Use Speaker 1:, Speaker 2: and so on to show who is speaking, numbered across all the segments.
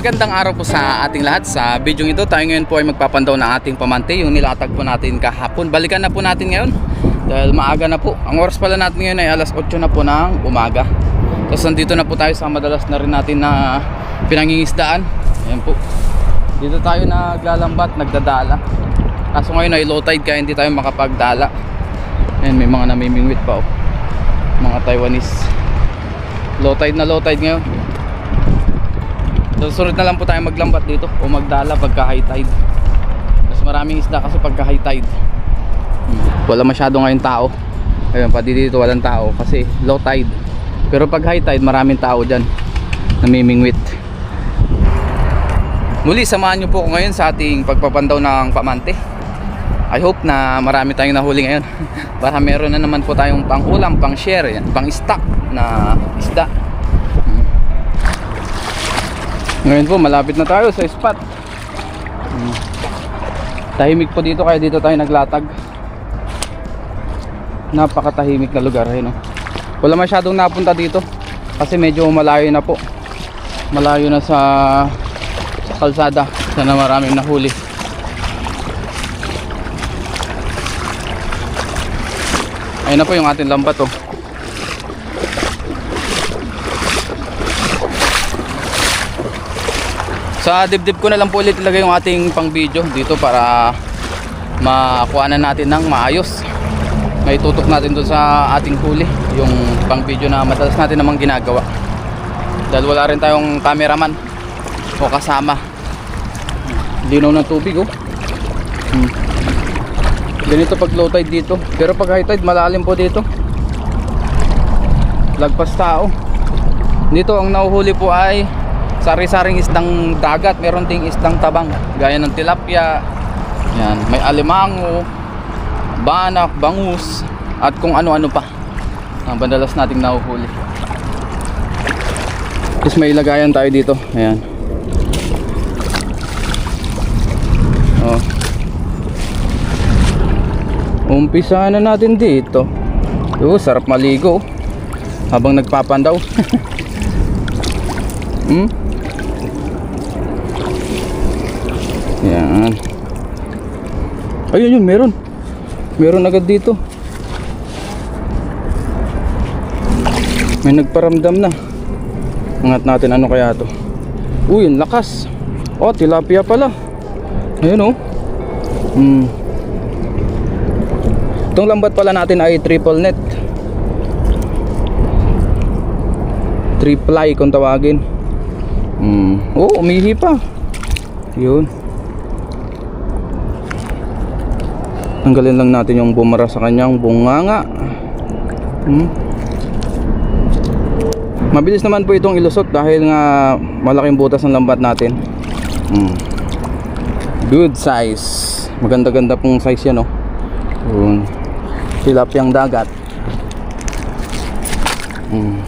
Speaker 1: Magandang araw po sa ating lahat. Sa video ito, tayo ngayon po ay magpapandaw ng ating pamante, yung nilatag po natin kahapon. Balikan na po natin ngayon dahil maaga na po. Ang oras pala natin ngayon ay alas 8 na po ng umaga. Tapos nandito na po tayo sa madalas na rin natin na pinangingisdaan. Ayan po. Dito tayo naglalambat, nagdadala. Kaso ngayon ay low tide kaya hindi tayo makapagdala. Ayan, may mga namimingwit pa oh. Mga Taiwanese. Low tide na low tide ngayon. Susunod na lang po tayo maglambat dito o magdala pagka high tide. Mas maraming isda kasi pagka high tide. Hmm. Wala masyado ngayon tao. Ayun, pati dito walang tao kasi low tide. Pero pag high tide, maraming tao dyan. Namimingwit. Muli, samahan nyo po ako ngayon sa ating pagpapandaw ng pamante. I hope na marami tayong nahuli ngayon. Para meron na naman po tayong pang ulam, pang share, yan, pang stock na isda. Ngayon po, malapit na tayo sa spot. Tahimik po dito kaya dito tayo naglatag. Napakatahimik na lugar eh, no? Wala masyadong napunta dito kasi medyo malayo na po. Malayo na sa kalsada sana maraming nahuli. Ayun na po yung ating lambat oh. Sa dibdib ko na lang po ulit ilagay yung ating pang video dito para makuha na natin ng maayos. May tutok natin doon sa ating huli yung pang video na madalas natin namang ginagawa. Dahil wala rin tayong cameraman o kasama. Linaw ng tubig oh. Hmm. Ganito pag low tide dito. Pero pag high tide malalim po dito. Lagpas tao. Dito ang nauhuli po ay sari-saring isdang dagat, meron ding isdang tabang, gaya ng tilapia, yan, may alimango, banak, bangus, at kung ano-ano pa. Ang bandalas nating nahuhuli. Tapos may ilagayan tayo dito. Ayan. Oh. Umpisa na natin dito. Oh, sarap maligo. Habang nagpapandaw. hmm? Yan. Ayun yun, meron. Meron agad dito. May nagparamdam na. Angat natin ano kaya to. Uy, lakas. Oh, tilapia pala. Ayun oh. Hmm. Itong lambat pala natin ay triple net. Triple kung tawagin. Hmm. Oh, umihi pa. Yun. Tanggalin lang natin yung bumara sa kanyang bunganga. Hmm. Mabilis naman po itong ilusot dahil nga malaking butas ng lambat natin. Hmm. Good size. Maganda-ganda pong size yan, oh. Yun. Tilapyang dagat. Hmm.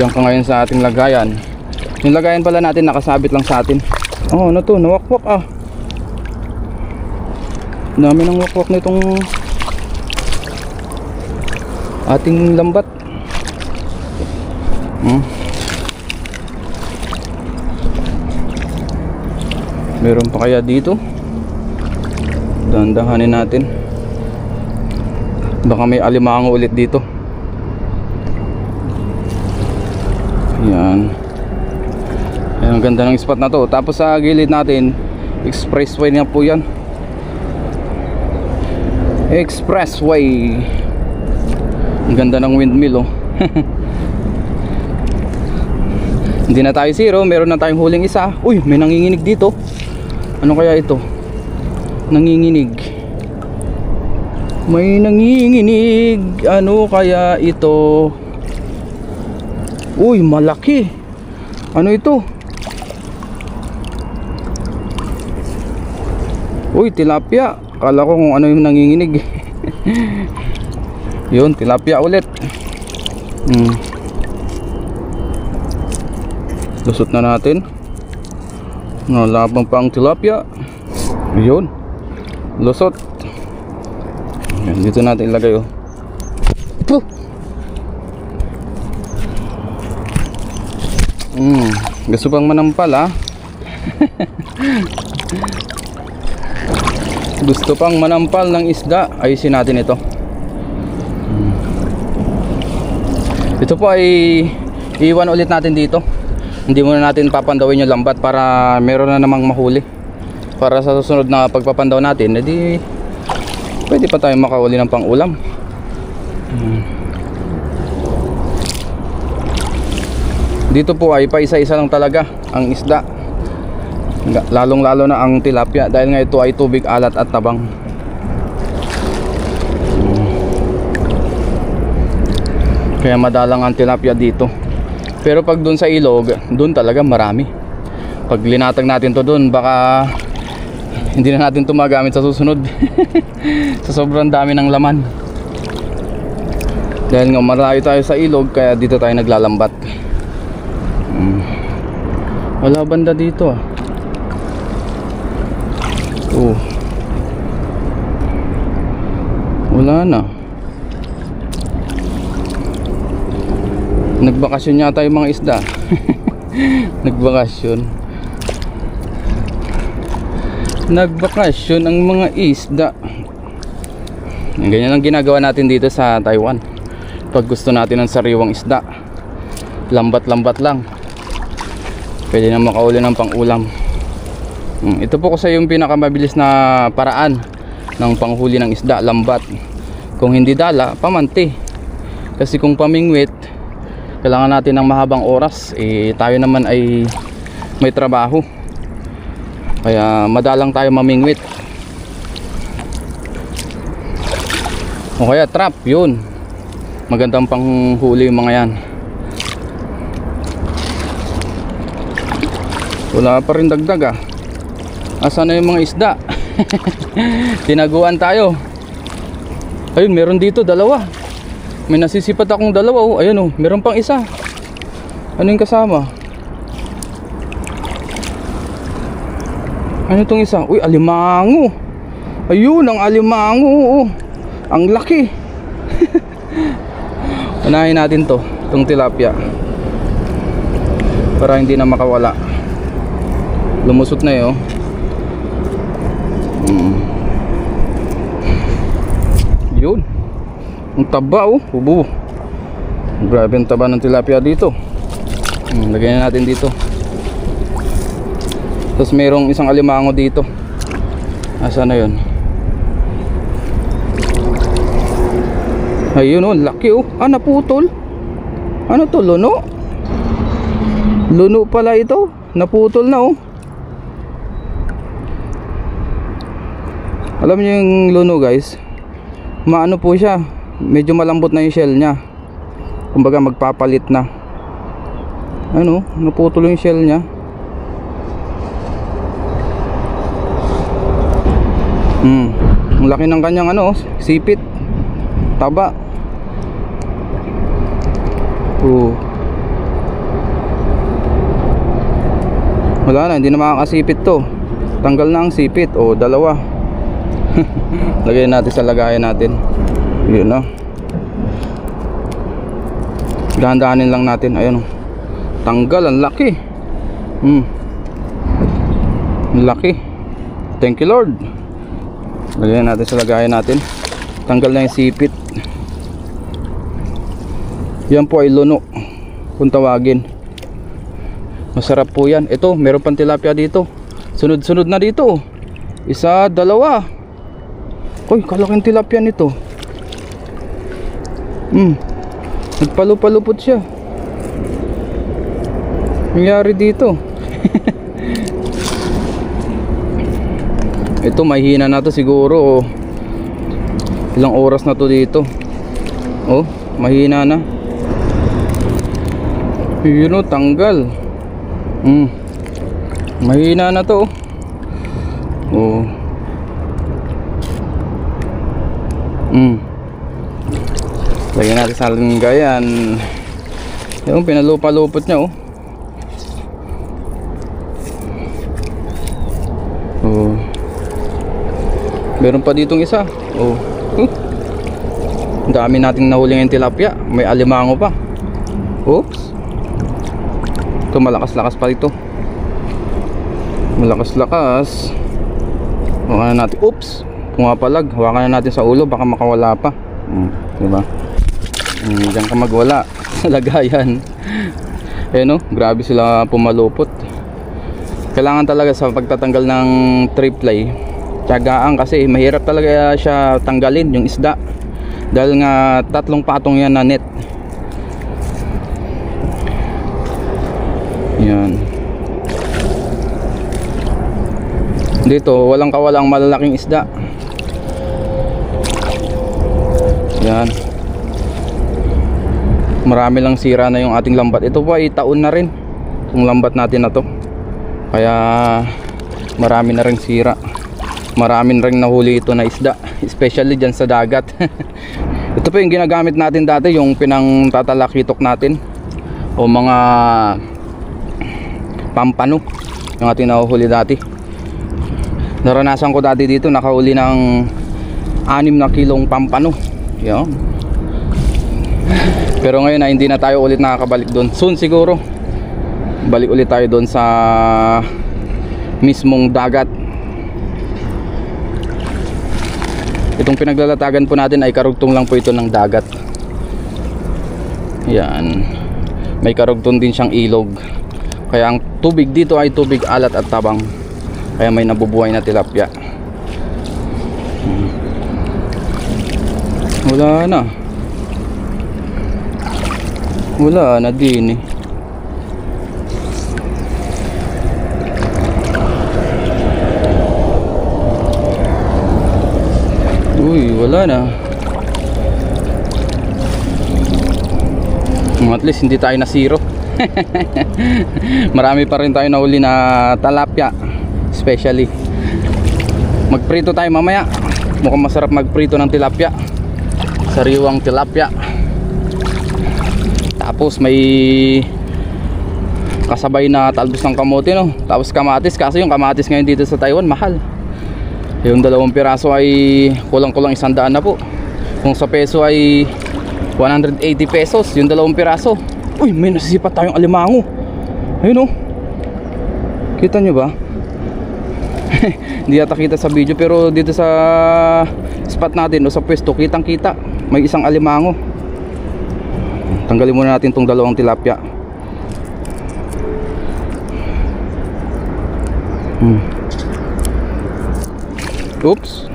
Speaker 1: Diyan ka ngayon sa ating lagayan. Yung lagayan pala natin nakasabit lang sa atin. Oh, ano to? Nawakwak ah. Dami ng wakwak nitong ating lambat. Hmm. Meron pa kaya dito? Dandahanin natin. Baka may alimango ulit dito. Yan. Yan ang ganda ng spot na to. Tapos sa gilid natin, expressway na po yan. Expressway. Ang ganda ng windmill oh. Hindi na tayo zero, meron na tayong huling isa. Uy, may nanginginig dito. Ano kaya ito? Nanginginig. May nanginginig. Ano kaya ito? Uy, malaki. Ano ito? Uy, tilapia. Kala ko kung ano yung nanginginig. Yun, tilapia ulit. Hmm. Lusot na natin. Nalabang pa ang tilapia. Yun. Lusot. Yan, dito natin ilagay oh. Puh! Mm, Gusto pang manampal ah. Gusto pang manampal ng isda. Ayusin natin ito. Ito po ay iwan ulit natin dito. Hindi muna natin papandawin yung lambat para meron na namang mahuli. Para sa susunod na pagpapandaw natin, edi pwede pa tayo makauli ng pang-ulam. Dito po ay paisa-isa lang talaga ang isda. Lalong lalo na ang tilapia dahil nga ito ay tubig alat at tabang. Kaya madalang ang tilapia dito. Pero pag doon sa ilog, doon talaga marami. Pag linatag natin to doon, baka hindi na natin to magamit sa susunod. sa sobrang dami ng laman. Dahil nga malayo tayo sa ilog, kaya dito tayo naglalambat. Hmm. Wala banda dito ah. Wala na. Nagbakasyon yata yung mga isda. Nagbakasyon. Nagbakasyon ang mga isda. Ganyan ang ginagawa natin dito sa Taiwan. Pag gusto natin ng sariwang isda. Lambat-lambat lang. Pwede na makauli ng pang-ulam. Mm, Ito po kasi yung pinakamabilis na paraan ng panghuli ng isda, lambat. Kung hindi dala, pamanti. Kasi kung pamingwit, kailangan natin ng mahabang oras. Eh, tayo naman ay may trabaho. Kaya madalang tayo mamingwit. O kaya trap, yun. Magandang panghuli yung mga yan. Wala pa rin dagdag ah. Asa na yung mga isda? Tinaguan tayo. Ayun, meron dito dalawa. May nasisipat akong dalawa oh. Ayun oh, meron pang isa. Ano yung kasama? Ano itong isa? Uy, alimango. Ayun, ang alimango. oh. Ang laki. Unahin natin to, itong tilapia. Para hindi na makawala. Lumusot na eh oh. Mm. Yun. Ang taba oh. Ubo. Grabe ang taba ng tilapia dito. Mm, lagyan na natin dito. Tapos mayroong isang alimango dito. Asa na yun? Ayun oh, laki oh. Ah, naputol. Ano to, luno? Luno pala ito. Naputol na oh. Alam niyo yung luno guys, maano po siya, medyo malambot na yung shell niya. Kumbaga magpapalit na. Ano, naputol yung shell niya. Hmm, ang laki ng kanyang ano, sipit. Taba. Oo. Wala na, hindi na makakasipit to. Tanggal na ang sipit. O, dalawa. Lagyan natin sa lagayan natin. Yun na. Dahan-dahanin lang natin. Ayun. oh. Tanggal. Ang laki. Hmm. Ang laki. Thank you Lord. Lagyan natin sa lagayan natin. Tanggal na yung sipit. Yan po ay luno. Kung tawagin. Masarap po yan. Ito, meron pang tilapia dito. Sunod-sunod na dito. Isa, dalawa. Uy, kalaking tilapia nito. Hmm. Nagpalupalupot siya. Nangyari dito. Ito mahina na to siguro. Oh. Ilang oras na to dito. Oh, mahina na. Yun oh, tanggal. Hmm. Mahina na to. Oh. Mm. Lagyan natin sa linggayan. Yung pinalupa-lupot niya oh. Oh. Meron pa ditong isa. Oh. Huh. Ang dami nating nahuli ng tilapia. May alimango pa. Oops. Ito malakas-lakas pa ito. Malakas-lakas. Hawakan na natin. Oops! Pumapalag. Hawakan na natin sa ulo. Baka makawala pa. Hmm, diba? Hmm, diyan ka magwala. Sa lagayan. Eh no, grabe sila pumalupot. Kailangan talaga sa pagtatanggal ng triply. Tiyagaan kasi mahirap talaga siya tanggalin yung isda. Dahil nga tatlong patong yan na net. Yan. Dito, walang kawalang malalaking isda. Yan. Marami lang sira na yung ating lambat. Ito po ay taon na rin. Yung lambat natin na to. Kaya marami na rin sira. Marami na rin nahuli ito na isda. Especially dyan sa dagat. ito po yung ginagamit natin dati. Yung pinang tatalakitok natin. O mga pampano. Yung ating nahuhuli dati. Naranasan ko dati dito. Nakahuli ng 6 na kilong pampano. Yan. Pero ngayon na hindi na tayo ulit nakakabalik doon. Soon siguro. Balik ulit tayo doon sa mismong dagat. Itong pinaglalatagan po natin ay karugtong lang po ito ng dagat. Yan. May karugtong din siyang ilog. Kaya ang tubig dito ay tubig alat at tabang. Kaya may nabubuhay na tilapia. Hmm. Wala na. Wala na din eh. Uy, wala na. Hmm, At least hindi tayo na zero. Marami pa rin tayo nahuli na talapia. Especially. Magprito tayo mamaya. Mukhang masarap magprito ng tilapia. Sariwang tilapia. Tapos may kasabay na talbos ng kamote no. Tapos kamatis kasi yung kamatis ngayon dito sa Taiwan mahal. Yung dalawang piraso ay kulang-kulang isang daan na po. Kung sa peso ay 180 pesos yung dalawang piraso. Uy, may nasisipat tayong alimango. Ayun oh. Kita nyo ba? Hindi yata kita sa video pero dito sa spot natin o sa pwesto kitang kita may isang alimango. Tanggalin muna natin tong dalawang tilapia. Hmm. Oops.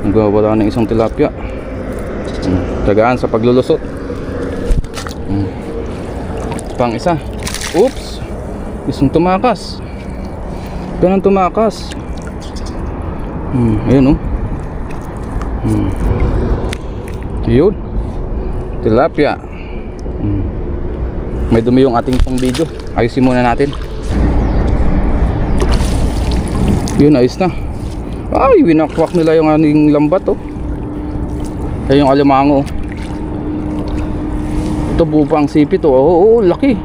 Speaker 1: Nagwawala ng isang tilapia. Hmm. Tagaan sa paglulusot. Hmm. Pang isa. Oops. Isang tumakas. Ganun tumakas. Hmm, ayun oh. Hmm. Yun. Tilapia. Hmm. May dumi yung ating pang video. Ayusin muna natin. Yun, ayos na. Ay, winakwak nila yung aning lambat oh. Ayun yung alimango. oh. Ito buo pa ang sipit oh. Oo, oo, laki.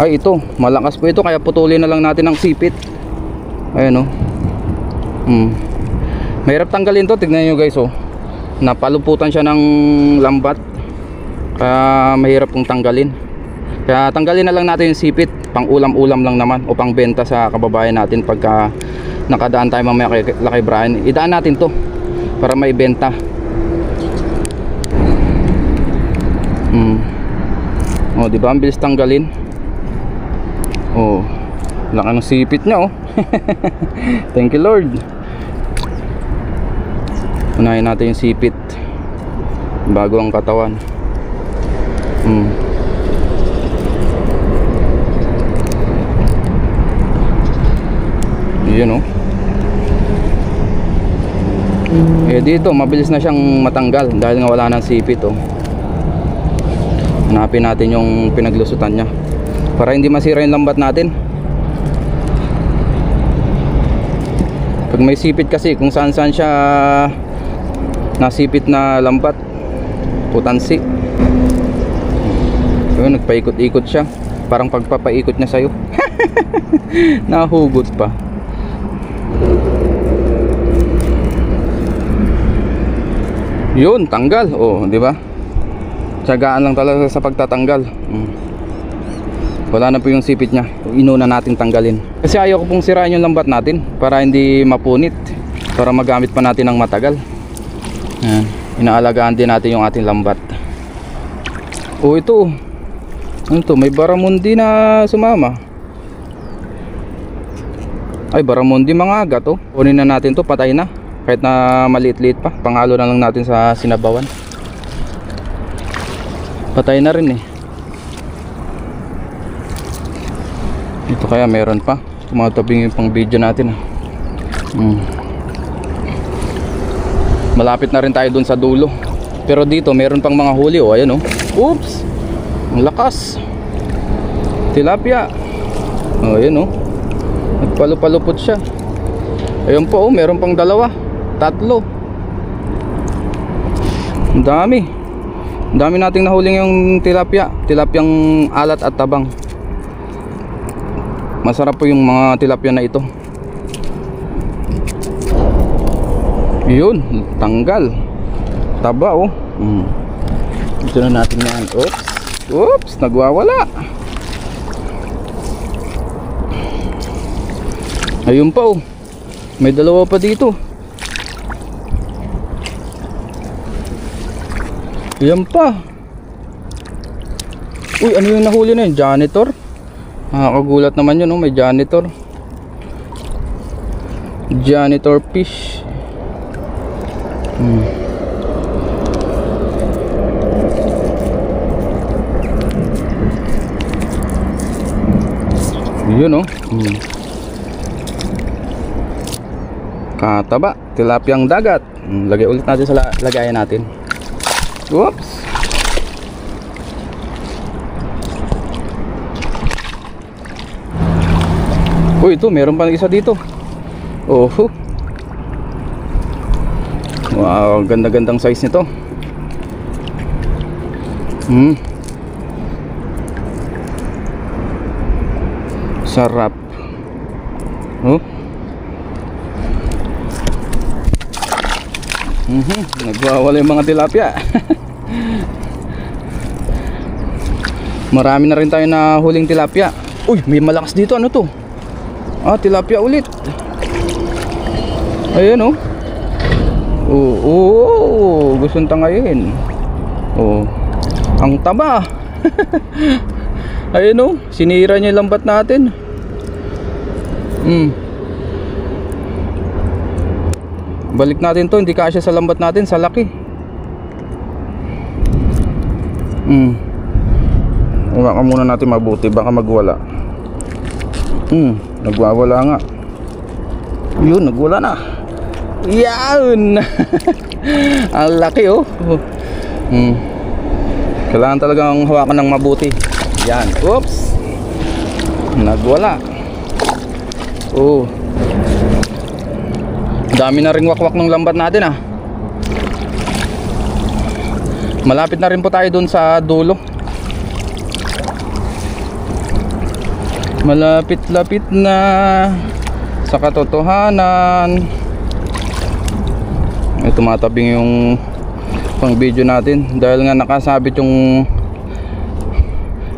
Speaker 1: Ay, ito. Malakas po ito kaya putulin na lang natin ang sipit. Ayan oh. Hmm. Mahirap tanggalin to, tignan nyo guys oh. Napaluputan siya ng lambat. Kaya mahirap pong tanggalin. Kaya tanggalin na lang natin yung sipit. Pang ulam-ulam lang naman o pang benta sa kababayan natin pagka nakadaan tayo mamaya kay Lucky Brian. Idaan natin to para may benta. Hmm. Oh, di ba? Ang bilis tanggalin. Oh. Laki ng sipit niya oh. Thank you Lord. Unahin natin yung sipit bago ang katawan. Hmm. Yun oh. Eh dito mabilis na siyang matanggal dahil nga wala nang sipit oh. Hanapin natin yung pinaglusutan niya para hindi masira yung lambat natin. Pag may sipit kasi kung saan saan siya nasipit na lambat putansi Ayun, nagpaikot-ikot siya parang pagpapaikot niya sa'yo nahugot pa yun, tanggal oh, di ba? Tiyagaan lang talaga sa pagtatanggal mm. Wala na po yung sipit niya. Inuna natin tanggalin. Kasi ayaw ko pong sirain yung lambat natin para hindi mapunit. Para magamit pa natin ng matagal. Yan. Inaalagaan din natin yung ating lambat. Oh, ito. Ano? May baramundi na sumama. Ay, baramundi mga aga to. Kunin na natin to, patay na. Kahit na maliit-liit pa. Pangalo na lang natin sa sinabawan. Patay na rin eh. Ito kaya meron pa. Tumatabing yung pang video natin. ah. Hmm. Malapit na rin tayo dun sa dulo. Pero dito meron pang mga huli oh. Ayan oh. Oops. Ang lakas. Tilapia. Oh, ayan oh. Nagpalupalupot siya. Ayun po oh, meron pang dalawa. Tatlo. Ang dami. Ang dami nating nahuling yung tilapia. Tilapyang alat at tabang. Masarap po yung mga tilapia na ito. Yun, tanggal. Taba oh. Mm. Ito na natin yan. Oops. Oops, nagwawala. Ayun pa oh. May dalawa pa dito. Yan pa. Uy, ano yung nahuli na yun? Janitor? Nakakagulat naman yun, oh. may janitor. Janitor fish. Hmm. Yun oh. Hmm. Kataba, tilapyang dagat. Hmm, lagay ulit natin sa la- lagayan natin. Whoops. Uy, ito, meron pa isa dito. Oh. Wow, ganda-gandang size nito. Hmm. Sarap. Oh. Mhm, nagwawala yung mga tilapia. Marami na rin tayo na huling tilapia. Uy, may malakas dito. Ano to? Ah, tilapia ulit. Ayan oh. Oo, oo, oo, gustong tangayin. Oo. Ang taba. Ayan oh, sinira niya lambat natin. Hmm. Balik natin to, hindi kasya sa lambat natin, sa laki. Uwa ka muna natin mabuti, baka magwala. Hmm, nagwawala nga. Yun, nagwala na. Yan! Ang laki oh. Hmm. Kailangan talagang hawakan ng mabuti. Yan. Oops. Nagwala. Oh. Dami na ring wakwak ng lambat natin ah. Malapit na rin po tayo dun sa dulo. Malapit-lapit na sa katotohanan. May tumatabing yung pang video natin dahil nga nakasabit yung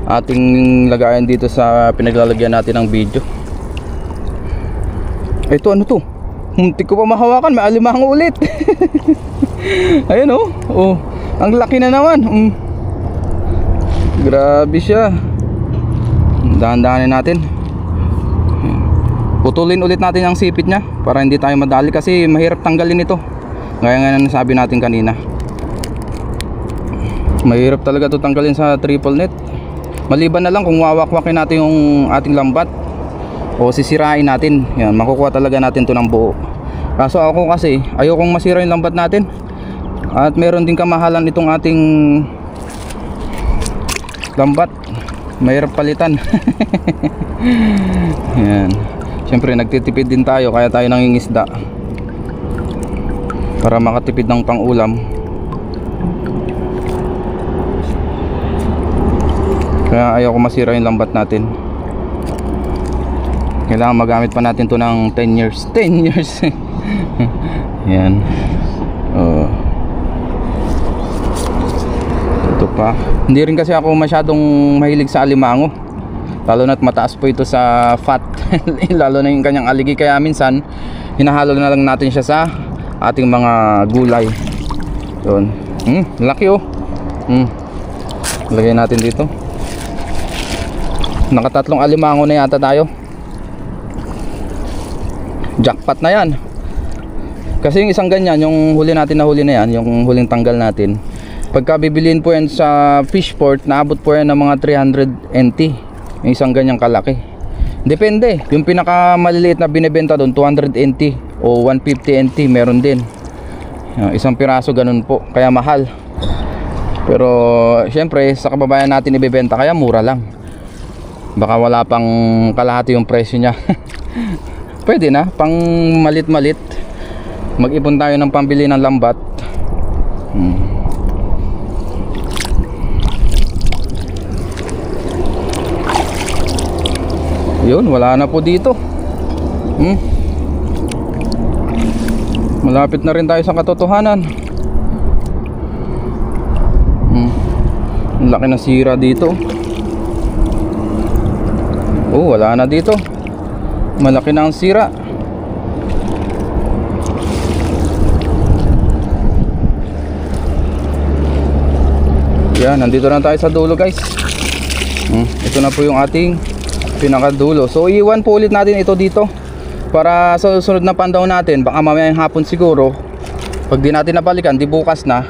Speaker 1: ating lagayan dito sa pinaglalagyan natin ng video. Ito ano to? Muntik ko pa mahawakan, may alimang ulit. Ayun oh. Oh, ang laki na naman. Mm. Grabe siya. Dahan-dahanin natin. Putulin ulit natin ang sipit niya para hindi tayo madali kasi mahirap tanggalin ito. Gaya nga na nasabi natin kanina. Mahirap talaga ito tanggalin sa triple net. Maliban na lang kung wawakwakin natin yung ating lambat o sisirain natin. Yan, makukuha talaga natin to ng buo. Kaso ako kasi ayokong masira yung lambat natin. At meron din kamahalan itong ating lambat. Mahirap palitan. Yan. Siyempre nagtitipid din tayo kaya tayo nangingisda. Para makatipid ng pang-ulam. Kaya ayaw ko masira yung lambat natin. Kailangan magamit pa natin to ng 10 years. 10 years. Yan. Oh. Ito pa. Hindi rin kasi ako masyadong mahilig sa alimango. Lalo na't mataas po ito sa fat. Lalo na yung kanyang aligi kaya minsan hinahalo na lang natin siya sa ating mga gulay. Yun. Hmm, laki oh. Hmm. Lagay natin dito. Nakatatlong alimango na yata tayo. Jackpot na yan. Kasi yung isang ganyan, yung huli natin na huli na yan, yung huling tanggal natin. Pagka bibiliin po yan sa fishport, naabot po yan ng mga 300 NT. Yung isang ganyang kalaki. Depende. Yung pinakamaliliit na binebenta doon, 200 NT o 150 NT, meron din. Isang piraso ganun po, kaya mahal. Pero syempre sa kababayan natin ibebenta kaya mura lang. Baka wala pang kalahati yung presyo niya. Pwede na, pang malit-malit. Mag-ipon tayo ng pambili ng lambat. Hmm. Yun, wala na po dito. Hmm. Malapit na rin tayo sa katotohanan. Hmm. Laki na sira dito. Oh, wala na dito. Malaki na ang sira. Yan, nandito na tayo sa dulo guys. Hmm, ito na po yung ating pinakadulo. So iwan po ulit natin ito dito para sa susunod na pandaw natin, baka mamayang hapon siguro. Pag di natin nabalikan, di bukas na,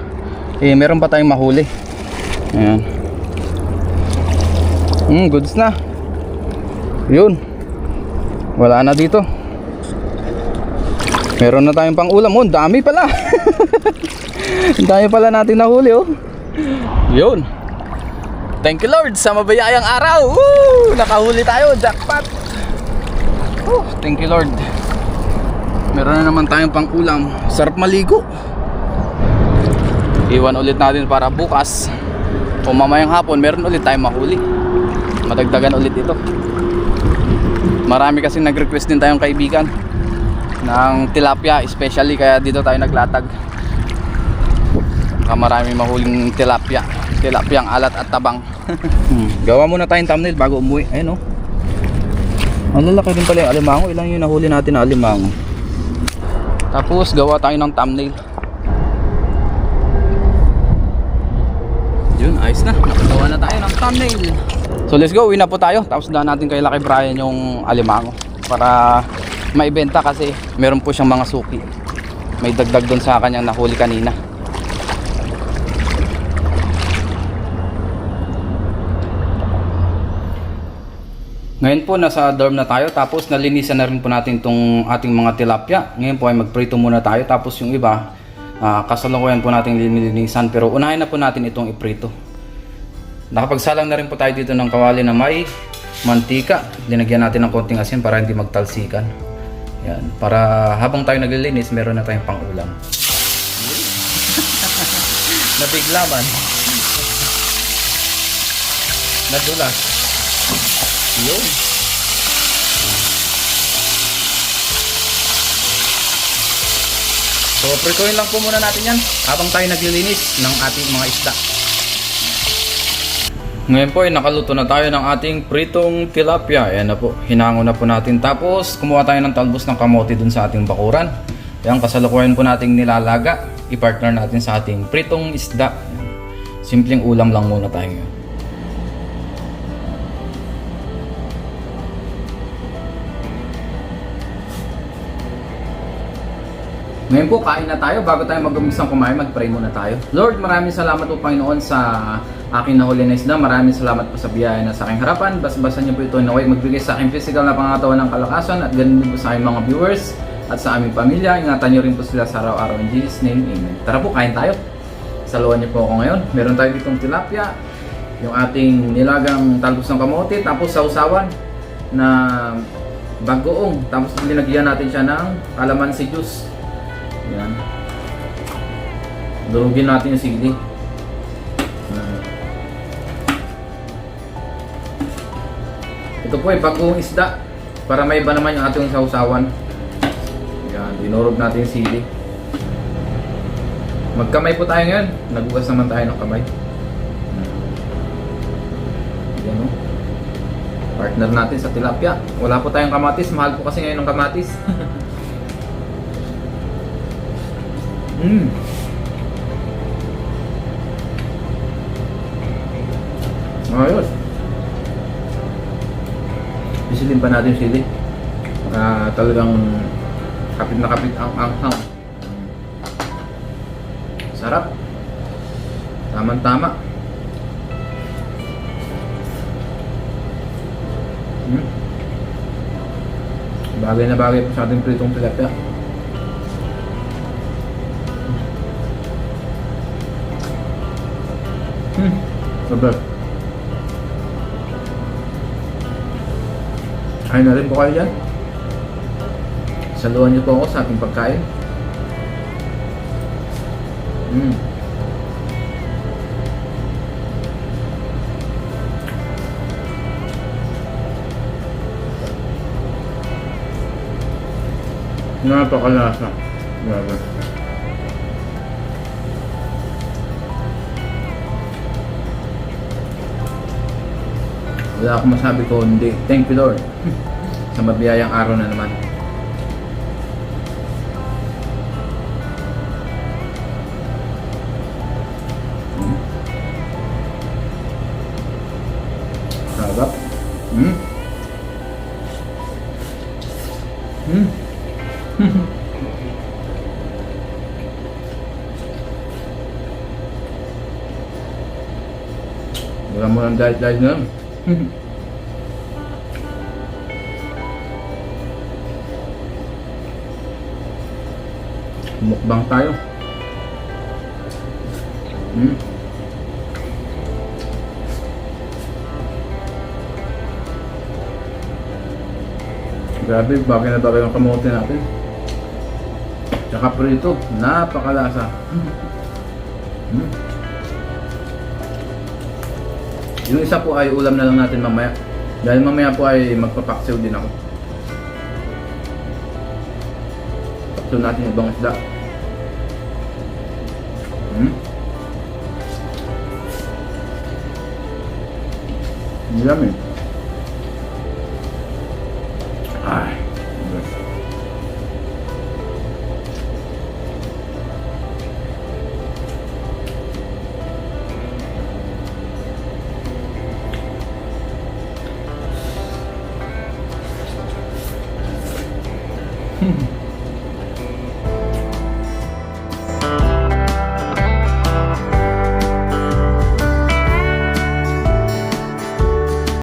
Speaker 1: eh meron pa tayong mahuli. Ayan. Hmm, goods na. Yun. Wala na dito. Meron na tayong pang ulam. Oh, dami pala. Dami pala natin nahuli oh. Yun. Thank you Lord sa mabayayang araw. Woo! Nakahuli tayo, jackpot. Oh, thank you Lord. Meron na naman tayong pang ulam. Sarap maligo. Iwan ulit natin para bukas. O mamayang hapon, meron ulit tayong mahuli. Madagdagan ulit ito. Marami kasi nag-request din tayong kaibigan ng tilapia, especially kaya dito tayo naglatag. Baka marami mahuling tilapia. Tilapia ang alat at tabang. hmm. Gawa muna tayong thumbnail bago umuwi. Ayun oh. Ang lalaki din pala yung alimango. Ilan yung nahuli natin na alimango. Tapos gawa tayo ng thumbnail. Yun, ayos na. Gawa na tayo ng thumbnail. So let's go, uwi na po tayo. Tapos daan natin kay Lucky Brian yung alimango. Para maibenta kasi meron po siyang mga suki. May dagdag doon sa kanyang nahuli kanina. Ngayon po nasa dorm na tayo tapos nalinisan na rin po natin itong ating mga tilapia. Ngayon po ay magprito muna tayo tapos yung iba uh, kasalukuyan po natin lininisan pero unahin na po natin itong iprito. Nakapagsalang na rin po tayo dito ng kawali na may mantika. Linagyan natin ng konting asin para hindi magtalsikan. Yan. Para habang tayo naglilinis, meron na tayong pang-ulam. Nabigla man. Nadulas. Yun. So, prituin lang po muna natin yan habang tayo naglilinis ng ating mga isda. Ngayon po ay nakaluto na tayo ng ating pritong tilapia. Ayan na po, hinango na po natin. Tapos kumuha tayo ng talbos ng kamote dun sa ating bakuran. Ayan, kasalukuyan po nating nilalaga. I-partner natin sa ating pritong isda. Simpleng ulam lang muna tayo ngayon. Ngayon po, kain na tayo. Bago tayo mag-umisang kumain, mag-pray muna tayo. Lord, maraming salamat po Panginoon sa aking nahuli na isda. Maraming salamat po sa biyaya na sa aking harapan. Basbasan niyo po ito naway magbigay sa aking physical na pangatawan ng kalakasan at ganun din po sa aking mga viewers at sa aming pamilya. Ingatan niyo rin po sila sa araw-araw in Jesus name. Amen. Tara po, kain tayo. Saluhan niyo po ako ngayon. Meron tayo ditong tilapia, yung ating nilagang talbos ng kamote, tapos sausawan na bagoong. Tapos linagyan natin siya ng calamansi juice. Yan. Durugin natin yung sili. Ito po ay bagong isda para may iba naman yung ating sausawan. Yan, dinurog natin yung sili. Magkamay po tayo ngayon. Nagugas naman tayo ng kamay. Yan o. Partner natin sa tilapia. Wala po tayong kamatis. Mahal po kasi ngayon ng kamatis. mm. Ayos. Bisilin pa natin sili. Ah, talagang kapit na kapit ang anghang. Sarap. Tama-tama. Hmm. Bagay na bagay po sa ating pritong tilapia. Sobrang. Kain na rin po kayo dyan. Saluhan niyo po ako sa ating pagkain. Mm. Napakalasa. Grabe. Wala akong masabi ko hindi. Thank you Lord. sa mabiyayang araw na naman. Mm. Sarap. Mm. Mm. Wala mo ng diet-diet na lang. Mukbang tayo. Mm. Grabe, bagay na bagay yung kamote natin. Tsaka prito, napakalasa. Mm. Yung isa po ay ulam na lang natin mamaya. Dahil mamaya po ay magpapaksiw din ako. Paksiw natin ibang isda. Hmm? Yummy.